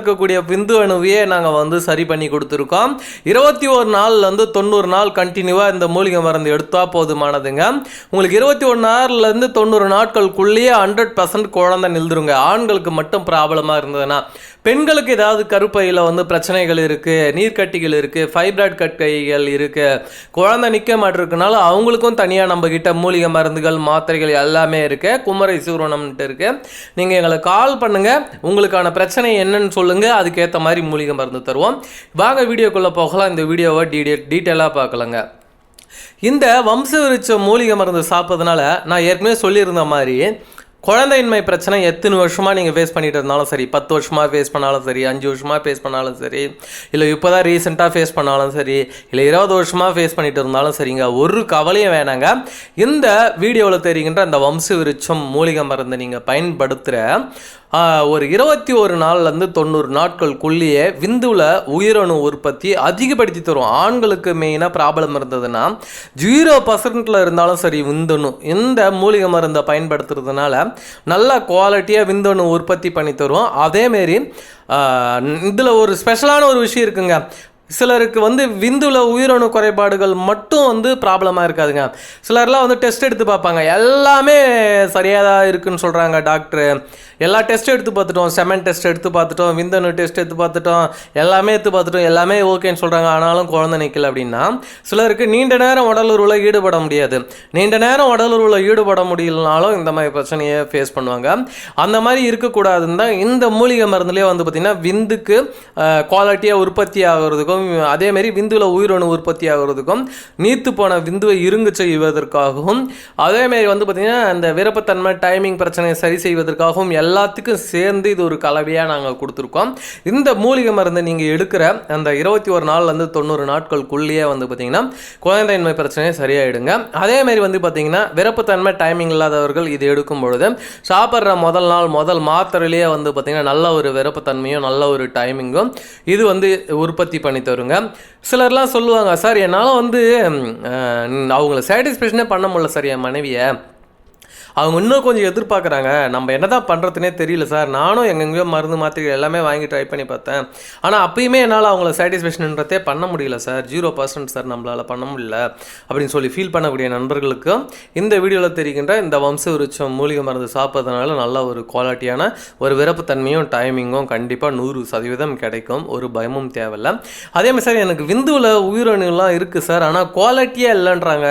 இருக்கக்கூடிய விந்து அணுவையே நாங்கள் வந்து சரி பண்ணி கொடுத்துருக்கோம். இருபத்தி ஒரு நாள்லேருந்து தொண்ணூறு நாள் கண்டினியூவாக இந்த மூலிகை மருந்து எடுத்தால் போதுமானதுங்க. உங்களுக்கு இருபத்தி ஒன்று நாள்லேருந்து தொண்ணூறு நாட்களுக்குள்ளேயே ஹண்ட்ரட் பர்சன்ட் குழந்தை நில்துருங்க ஆண்களுக்கு மட்டும் ப்ராப்ளமாக இருந்ததுன்னா பெண்களுக்கு ஏதாவது கருப்பையில் வந்து பிரச்சனைகள் இருக்குது நீர்க்கட்டிகள் இருக்குது ஃபைப்ராய்ட் கட்டைகள் இருக்குது குழந்தை நிற்க மாட்டிருக்கனால அவங்களுக்கும் தனியாக நம்ம கிட்ட மூலிகை மருந்துகள் மாத்திரைகள் எல்லாமே இருக்குது குமரை சூரணம்ன்ட்டு இருக்குது நீங்கள் எங்களை கால் பண்ணுங்கள் உங்களுக்கான பிரச்சனை என்னன்னு சொல்லுங்கள் அதுக்கேற்ற மாதிரி மூலிகை மருந்து தருவோம். வாங்க வீடியோக்குள்ளே போகலாம். இந்த வீடியோவை டீடெயில் டீட்டெயிலாக பார்க்கலாங்க. இந்த வம்ச விருச்ச மூலிகை மருந்து சாப்பிட்றதுனால நான் ஏற்கனவே சொல்லியிருந்த மாதிரி குழந்தையின்மை பிரச்சனை எத்தனை வருஷமாக நீங்கள் ஃபேஸ் பண்ணிட்டு இருந்தாலும் சரி பத்து வருஷமாக ஃபேஸ் பண்ணாலும் சரி அஞ்சு வருஷமாக ஃபேஸ் பண்ணாலும் சரி இல்லை இப்போ தான் ரீசெண்டாக ஃபேஸ் பண்ணாலும் சரி இல்லை இருபது வருஷமாக ஃபேஸ் பண்ணிட்டு இருந்தாலும் சரிங்க ஒரு கவலையும் வேணாங்க. இந்த வீடியோவில் தெரிகின்ற அந்த வம்ச விருட்சம் மூலிகை மருந்து நீங்கள் பயன்படுத்துகிற ஒரு இருபத்தி ஒரு நாள்லேருந்து தொண்ணூறு நாட்களுக்குள்ளேயே விந்துவில் உயிரணு உற்பத்தி அதிகப்படுத்தி தரும். ஆண்களுக்கு மெயினாக ப்ராப்ளம் இருந்ததுன்னா ஜீரோ பர்சன்ட்டில் இருந்தாலும் சரி விந்துணும் இந்த மூலிகை மருந்தை பயன்படுத்துறதுனால நல்ல குவாலிட்டியாக விந்தணு உற்பத்தி பண்ணி தருவோம். அதேமாரி இதில் ஒரு ஸ்பெஷலான ஒரு விஷயம் இருக்குங்க. சிலருக்கு வந்து விந்துல உயிரணு குறைபாடுகள் மட்டும் வந்து ப்ராப்ளமாக இருக்காதுங்க. சிலர்லாம் வந்து டெஸ்ட் எடுத்து பார்ப்பாங்க. எல்லாமே சரியாக தான் இருக்குன்னு சொல்கிறாங்க டாக்டரு எல்லா டெஸ்ட்டும் எடுத்து பார்த்துட்டோம். செமன் டெஸ்ட் எடுத்து பார்த்துட்டோம். விந்தணு டெஸ்ட் எடுத்து பார்த்துட்டோம். எல்லாமே எடுத்து பார்த்துட்டோம். எல்லாமே ஓகேன்னு சொல்கிறாங்க ஆனாலும் குழந்தை நிற்கல அப்படின்னா சிலருக்கு நீண்ட நேரம் உடலுறவில் ஈடுபட முடியாது. நீண்ட நேரம் உடலுறவில் ஈடுபட முடியலனாலும் இந்த மாதிரி பிரச்சனையை ஃபேஸ் பண்ணுவாங்க. அந்த மாதிரி இருக்கக்கூடாதுன்னு தான் இந்த மூலிகை மருந்துலேயே வந்து பார்த்திங்கன்னா விந்துக்கு குவாலிட்டியாக உற்பத்தி ஆகிறதுக்கும் அதேமாரி விந்துவில் உயிரணு உற்பத்தி ஆகிறதுக்கும் நீர்த்து போன விந்துவை இருங்கு செய்வதற்காகவும் அதேமாரி வந்து பார்த்திங்கன்னா அந்த விருப்பத்தன்மை டைமிங் பிரச்சனையை சரி செய்வதற்காகவும் எல்லாத்துக்கும் சேர்ந்து இது ஒரு கலவையாக நாங்கள் கொடுத்துருக்கோம். இந்த மூலிகை மருந்து நீங்கள் எடுக்கிற அந்த இருபத்தி ஒரு நாள்லேருந்து தொண்ணூறு நாட்களுக்குள்ளேயே வந்து பார்த்திங்கன்னா குழந்தையின்மை பிரச்சனையை சரியாயிடுங்க. அதேமாரி வந்து பார்த்திங்கன்னா விருப்பத்தன்மை டைமிங் இல்லாதவர்கள் இது எடுக்கும் பொழுது சாப்பிட்ற முதல் நாள் முதல் மாத்திரையிலேயே வந்து பார்த்திங்கன்னா நல்ல ஒரு விருப்பத்தன்மையும் நல்ல ஒரு டைமிங்கும் இது வந்து உற்பத்தி பண்ணி தருங்க சிலர்லாம் சொல்லுவாங்க சார் என்னால் வந்து அவங்கள சாட்டிஸ்ஃபேக்ஷனே பண்ண முடியல சார் என் மனைவியை. அவங்க இன்னும் கொஞ்சம் எதிர்பார்க்குறாங்க. நம்ம என்ன தான் பண்ணுறதுனே தெரியல சார். நானும் எங்கெங்கேயோ மருந்து மாத்திரை எல்லாமே வாங்கி ட்ரை பண்ணி பார்த்தேன். ஆனால் அப்பயுமே என்னால் அவங்கள சாட்டிஸ்ஃபேக்ஷன்ன்றதே பண்ண முடியல சார். ஜீரோ பர்சன்ட் சார் நம்மளால் பண்ண முடியல அப்படின்னு சொல்லி ஃபீல் பண்ணக்கூடிய நண்பர்களுக்கும் இந்த வீடியோவில் தெரிகின்ற இந்த வம்ச விருட்சம் மூலிகை மருந்து சாப்பிட்றதுனால நல்ல ஒரு குவாலிட்டியான ஒரு விருப்பத்தன்மையும் டைமிங்கும் கண்டிப்பாக நூறு சதவீதம் கிடைக்கும். ஒரு பயமும் தேவையில்லை. அதே மாதிரி சார் எனக்கு விந்துவில் உயிரணுலாம் இருக்குது சார். ஆனால் குவாலிட்டியாக இல்லைன்றாங்க.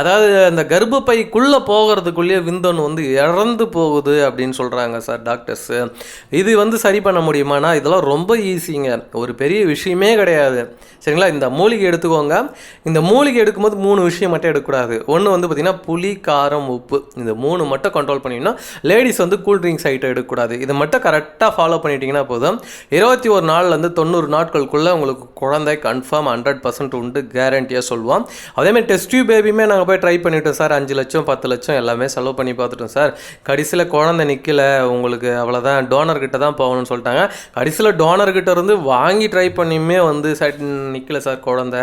அதாவது அந்த கர்ப்பப்பைக்குள்ளே போகிறதுக்குள்ளேயே விந்தணு வந்து இறந்து போகுது அப்படின்னு சொல்கிறாங்க சார் டாக்டர்ஸு. இது வந்து சரி பண்ண முடியுமானா? இதெல்லாம் ரொம்ப ஈஸிங்க. ஒரு பெரிய விஷயமே கிடையாது. சரிங்களா? இந்த மூலிகை எடுத்துக்கோங்க. இந்த மூலிகை எடுக்கும்போது மூணு விஷயம் மட்டும் எடுக்கக்கூடாது. ஒன்று வந்து பார்த்திங்கன்னா புளி காரம் உப்பு. இந்த மூணு மட்டும் கண்ட்ரோல் பண்ணிங்கன்னா லேடிஸ் வந்து கூல் ட்ரிங்க்ஸ் ஐட்டம் எடுக்கக்கூடாது. இதை மட்டும் கரெக்டாக ஃபாலோ பண்ணிட்டீங்கன்னா போதும். இருபத்தி ஒரு நாள்லேருந்து தொண்ணூறு நாட்களுக்குள்ளே உங்களுக்கு குழந்தை கன்ஃபார்ம் ஹண்ட்ரட் பர்சன்ட் உண்டு கேரண்டியாக சொல்லுவோம். அதேமாதிரி டெஸ்ட் டியூப் பேபியுமே நாங்கள் போய் ட்ரை பண்ணிவிட்டோம் சார். அஞ்சு லட்சம் பத்து லட்சம் எல்லாமே செலவு பண்ணி பார்த்துட்டோம். சார் கடைசியில் குழந்தை நிற்கலை உங்களுக்கு அவ்வளோதான் டோனர் கிட்ட தான் போகணும்னு சொல்லிட்டாங்க. கடைசியில் டோனர் கிட்ட இருந்து வாங்கி ட்ரை பண்ணியுமே வந்து சட் நிற்கலை சார் குழந்தை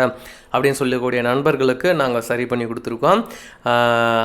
அப்படின்னு சொல்லக்கூடிய நண்பர்களுக்கு நாங்கள் சரி பண்ணி கொடுத்துருக்கோம்.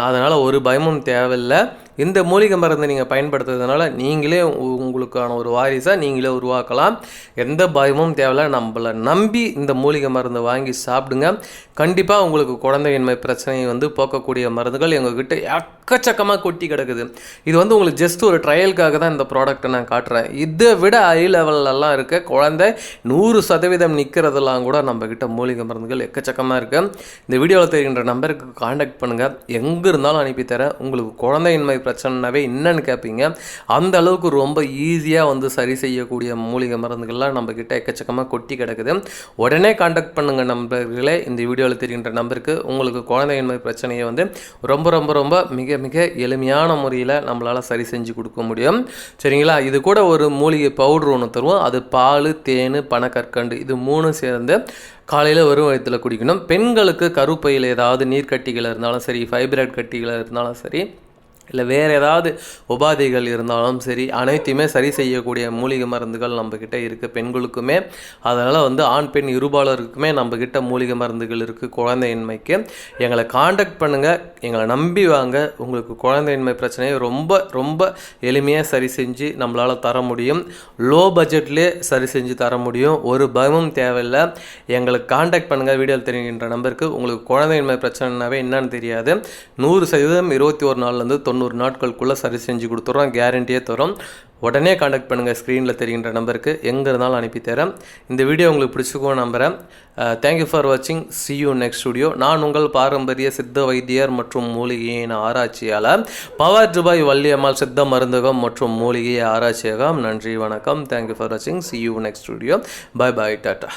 அதனால் ஒரு பயமும் தேவையில்லை. இந்த மூலிகை மருந்து நீங்கள் பயன்படுத்துறதுனால நீங்களே உ- உங்களுக்கான ஒரு வாரிசை நீங்களே உருவாக்கலாம். எந்த பயமும் தேவையில்லை. நம்மளை நம்பி இந்த மூலிகை மருந்து வாங்கி சாப்பிடுங்க. கண்டிப்பாக உங்களுக்கு குழந்தையின்மை பிரச்சனையை வந்து போக்கக்கூடிய மருந்துகள் எங்ககிட்ட எக்கச்சக்கமாக கொட்டி கிடக்குது. இது வந்து உங்களுக்கு ஜஸ்ட் ஒரு ட்ரையலுக்காக தான் இந்த ப்ராடக்ட்டை நான் காட்டுறேன். இதை விட ஹை லெவல்லலாம் இருக்க குழந்தை நூறு சதவீதம் நிற்கிறதெல்லாம் கூட நம்மக்கிட்ட மூலிகை மருந்துகள் எக்கச்சக்கமாக இருக்குது இந்த வீடியோவில் தெரிகின்ற நம்பருக்கு காண்டாக்ட் பண்ணுங்கள் எங்கே இருந்தாலும் அனுப்பி தரேன் உங்களுக்கு குழந்தையின்மை பிரச்சனைனாவே என்னன்னு கேட்பீங்க அந்த அளவுக்கு ரொம்ப ஈஸியாக வந்து சரி செய்யக்கூடிய மூலிகை மருந்துகள்லாம் நம்மக்கிட்ட எக்கச்சக்கமாக கொட்டி கிடக்குது. உடனே காண்டாக்ட் பண்ணுங்கள் நம்பர்களே இந்த வீடியோவில் தெரிகின்ற நம்பருக்கு. உங்களுக்கு குழந்தையின்மை பிரச்சனையை வந்து ரொம்ப ரொம்ப ரொம்ப மிக மிக எளிமையான முறையில் நம்மளால் சரி செஞ்சு கொடுக்க முடியும். சரிங்களா? இது கூட ஒரு மூலிகை பவுடர் ஒன்று தருவோம். அது பால் தேன் பனக்கற்கண்டு இது மூணும் சேர்ந்து காலையில் வெறும் வயிற்றில் குடிக்கணும். பெண்களுக்கு கருப்பையில் ஏதாவது நீர்க்கட்டிகள் இருந்தாலும் சரி ஃபைப்ராய்ட் கட்டிகள் இருந்தாலும் சரி இல்லை வேறு ஏதாவது உபாதைகள் இருந்தாலும் சரி அனைத்தையுமே சரி செய்யக்கூடிய மூலிகை மருந்துகள் நம்மக்கிட்ட இருக்குது பெண்களுக்குமே. அதனால் வந்து ஆண் பெண் இருபாலருக்குமே நம்மக்கிட்ட மூலிகை மருந்துகள் இருக்குது குழந்தையின்மைக்கு. எங்களை காண்டாக்ட் பண்ணுங்கள் எங்களை நம்பி வாங்க. உங்களுக்கு குழந்தையின்மை பிரச்சனையை ரொம்ப ரொம்ப எளிமையாக சரி செஞ்சு நம்மளால் தர முடியும். லோ பட்ஜெட்லேயே சரி செஞ்சு தர முடியும். ஒரு பயமும் தேவையில்லை. எங்களுக்கு காண்டாக்ட் பண்ணுங்கள் வீடியோவில் தெரிகின்ற நம்பருக்கு. உங்களுக்கு குழந்தையின்மை பிரச்சனைனாவே என்னன்னு தெரியாது. நூறு சதவீதம் இருபத்தி ஒரு நாள்லேருந்து தொண்ணூறு நாட்களுக்குள்ளே சரி செஞ்சு கொடுத்துட்றோம் கேரண்டியே தரோம். உடனே காண்டாக்ட் பண்ணுங்கள் ஸ்க்ரீனில் தெரிகின்ற நம்பருக்கு. எங்கே இருந்தாலும் அனுப்பி தரேன். இந்த வீடியோ உங்களுக்கு பிடிச்சிக்கோ நம்புகிறேன் தேங்க்யூ ஃபார் வாட்சிங் சி யூ நெக்ஸ்ட் ஸ்டுடியோ நான் உங்கள் பாரம்பரிய சித்த வைத்தியர் மற்றும் மூலிகையின் ஆராய்ச்சியாளர் பவர் துபாய் வள்ளியம்மாள் சித்த மருந்தகம் மற்றும் மூலிகை ஆராய்ச்சியகம். நன்றி வணக்கம். தேங்க்யூ ஃபார் வாட்சிங் see you next studio bye bye tata.